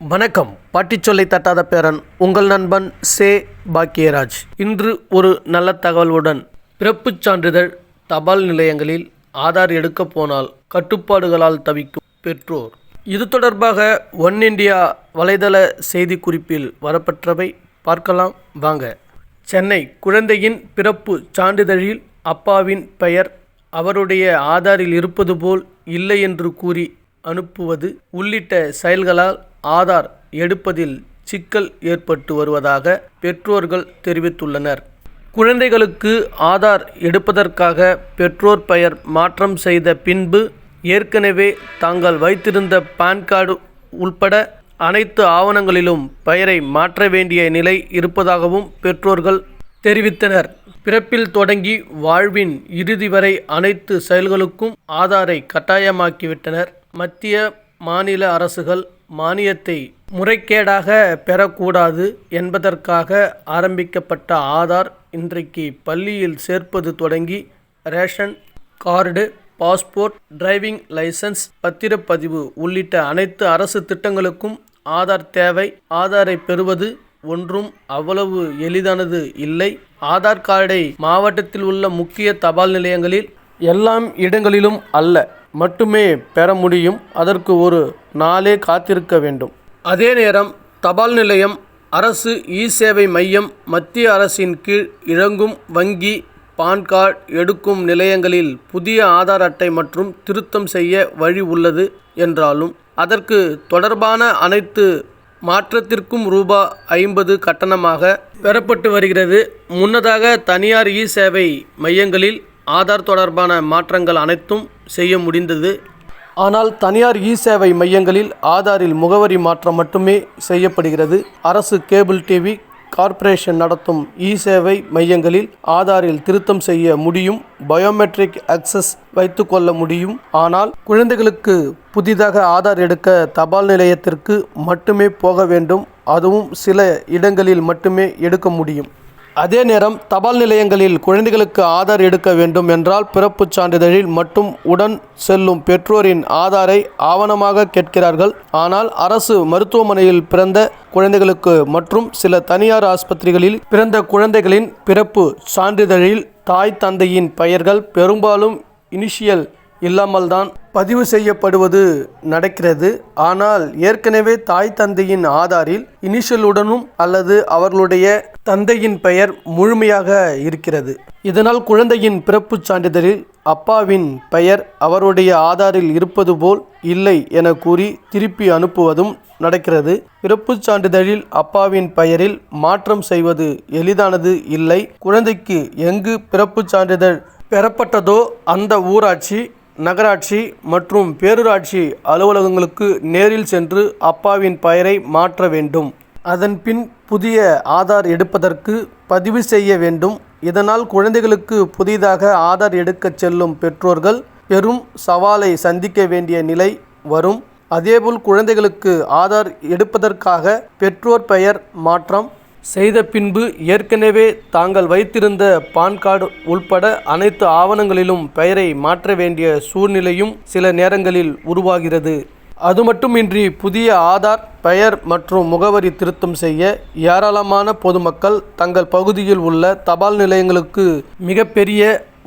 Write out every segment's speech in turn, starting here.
வணக்கம். பாட்டிச்சொல்லை தட்டாத பேரன் உங்கள் நண்பன் சே. பாக்கியராஜ். இன்று ஒரு நல்ல தகவலுடன் பிறப்புச் சான்றிதழ் தபால் நிலையங்களில் ஆதார் எடுக்கப் போனால் கட்டுப்பாடுகளால் தவிக்கும் பெற்றோர். இது தொடர்பாக ஒன் இந்தியா வலைதள செய்திக்குறிப்பில் வரப்பெற்றவை பார்க்கலாம். வாங்க. சென்னை குழந்தையின் பிறப்பு சான்றிதழில் அப்பாவின் பெயர் அவருடைய ஆதாரில் இருப்பது போல் இல்லை என்று கூறி அனுப்புவது உள்ளிட்ட செயல்களால் ஆதார் எடுப்பதில் சிக்கல் ஏற்பட்டு வருவதாக பெற்றோர்கள் தெரிவித்துள்ளனர். குழந்தைகளுக்கு ஆதார் எடுப்பதற்காக பெற்றோர் பெயர் மாற்றம் செய்த பின்பு ஏற்கனவே தாங்கள் வைத்திருந்த பான் கார்டு உள்பட அனைத்து ஆவணங்களிலும் பெயரை மாற்ற வேண்டிய நிலை இருப்பதாகவும் பெற்றோர்கள் தெரிவித்தனர். பிறப்பில் தொடங்கி வாழ்வின் இறுதி வரை அனைத்து செயல்களுக்கும் ஆதாரை கட்டாயமாக்கிவிட்டனர். மத்திய மாநில அரசுகள் மானியத்தை முறைகேடாக பெறக்கூடாது என்பதற்காக ஆரம்பிக்கப்பட்ட ஆதார் இன்றைக்கு பள்ளியில் சேர்ப்பது தொடங்கி ration card passport driving licence பத்திரப்பதிவு உள்ளிட்ட அனைத்து அரசு திட்டங்களுக்கும் ஆதார் தேவை. ஆதாரை பெறுவது ஒன்றும் அவ்வளவு எளிதானது இல்லை. ஆதார் கார்டை மாவட்டத்தில் உள்ள முக்கிய தபால் நிலையங்களில் எல்லாம் இடங்களிலும் அல்ல. மட்டுமே பெற முடியும். அதற்கு ஒரு நாளே காத்திருக்க வேண்டும். அதே நேரம் தபால் நிலையம் அரசு இ சேவை மையம் மத்திய அரசின் கீழ் இழங்கும் வங்கி பான் கார்டு எடுக்கும் நிலையங்களில் புதிய ஆதார் அட்டை மற்றும் திருத்தம் செய்ய வழி உள்ளது என்றாலும் அதற்கு தொடர்பான அனைத்து மாற்றத்திற்கும் ரூபா ஐம்பது கட்டணமாக பெறப்பட்டு வருகிறது. முன்னதாக தனியார் இ சேவை மையங்களில் ஆதார் தொடர்பான மாற்றங்கள் அனைத்தும் செய்ய முடிந்தது. ஆனால் தனியார் இ சேவை மையங்களில் ஆதாரில் முகவரி மாற்றம் மட்டுமே செய்யப்படுகிறது. அரசு கேபிள் டிவி கார்ப்பரேஷன் நடத்தும் இ சேவை மையங்களில் ஆதாரில் திருத்தம் செய்ய முடியும். பயோமெட்ரிக் அக்சஸ் வைத்துக்கொள்ள முடியும். ஆனால் குழந்தைகளுக்கு புதிதாக ஆதார் எடுக்க தபால் நிலையத்திற்கு மட்டுமே போக வேண்டும். அதுவும் சில இடங்களில் மட்டுமே எடுக்க முடியும். அதே நேரம் தபால் நிலையங்களில் குழந்தைகளுக்கு ஆதார் எடுக்க வேண்டும் என்றால் பிறப்பு சான்றிதழில் மட்டும் உடன் செல்லும் பெற்றோரின் ஆதாரை ஆவணமாக கேட்கிறார்கள். ஆனால் அரசு மருத்துவமனையில் பிறந்த குழந்தைகளுக்கு மற்றும் சில தனியார் ஆஸ்பத்திரிகளில் பிறந்த குழந்தைகளின் பிறப்பு சான்றிதழில் தாய் தந்தையின் பெயர்கள் பெரும்பாலும் இனிஷியல் இல்லாமல்தான் பதிவு செய்யப்படுவது நடக்கிறது. ஆனால் ஏற்கனவே தாய் தந்தையின் ஆதாரில் இனிஷியலுடனும் அல்லது அவர்களுடைய தந்தையின் பெயர் முழுமையாக இருக்கிறது. இதனால் குழந்தையின் பிறப்புச் சான்றிதழில் அப்பாவின் பெயர் அவருடைய ஆதாரில் இருப்பது போல் இல்லை என கூறி திருப்பி அனுப்புவதும் நடக்கிறது. பிறப்புச் சான்றிதழில் அப்பாவின் பெயரில் மாற்றம் செய்வது எளிதானது இல்லை. குழந்தைக்கு எங்கு பிறப்புச் சான்றிதழ் பெறப்பட்டதோ அந்த ஊராட்சி நகராட்சி மற்றும் பேரூராட்சி அலுவலகங்களுக்கு நேரில் சென்று அப்பாவின் பெயரை மாற்ற வேண்டும். அதன்பின் புதிய ஆதார் எடுப்பதற்கு பதிவு செய்ய வேண்டும். இதனால் குழந்தைகளுக்கு புதிதாக ஆதார் எடுக்கச் செல்லும் பெற்றோர்கள் பெரும் சவாலை சந்திக்க வேண்டிய நிலை வரும். அதேபோல் குழந்தைகளுக்கு ஆதார் எடுப்பதற்காக பெற்றோர் பெயர் மாற்றம் செய்த பின்பு ஏற்கனவே தாங்கள் வைத்திருந்த பான் கார்டு உள்பட அனைத்து ஆவணங்களிலும் பெயரை மாற்ற வேண்டிய சூழ்நிலையும் சில நேரங்களில் உருவாகிறது. அது மட்டுமின்றி புதிய ஆதார் பெயர் மற்றும் முகவரி திருத்தம் செய்ய ஏராளமான பொதுமக்கள் தங்கள் பகுதியில் உள்ள தபால் நிலையங்களுக்கு மிகப்பெரிய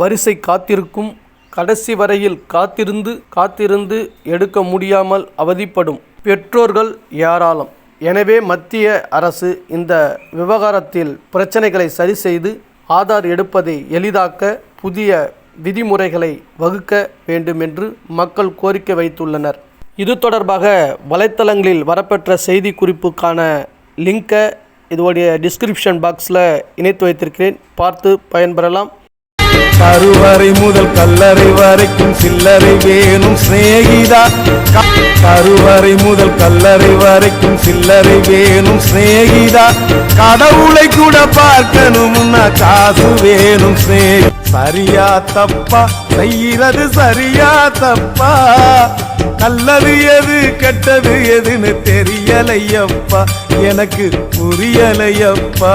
வரிசை காத்திருக்கும். கடைசி வரையில் காத்திருந்து காத்திருந்து எடுக்க முடியாமல் அவதிப்படும் பெற்றோர்கள் ஏராளம். எனவே மத்திய அரசு இந்த விவகாரத்தில் பிரச்சனைகளை சரி செய்து ஆதார் எடுப்பதை எளிதாக்க புதிய விதிமுறைகளை வகுக்க வேண்டும் என்று மக்கள் கோரிக்கை வைத்துள்ளனர். இது தொடர்பாக வலைத்தளங்களில் வரப்பெற்ற செய்தி குறிப்புக்கான லிங்கை இதோடைய டிஸ்கிரிப்ஷன் பாக்ஸில் இணைத்து வைத்திருக்கிறேன். பார்த்து பயன்பெறலாம். கருவறை முதல் கல்லறை வரைக்கும் சில்லறை வேணும் சிநேகிதா. கருவறை முதல் கல்லறை வரைக்கும் சில்லறை வேணும் சிநேகிதா. கடவுளை கூட பார்க்கணும்னா காசு வேணும் சிநேகி சரியா தப்பா? செய்யறது சரியா தப்பா? நல்லது எது கெட்டது எதுன்னு தெரியலையப்பா. எனக்கு புரியலையப்பா.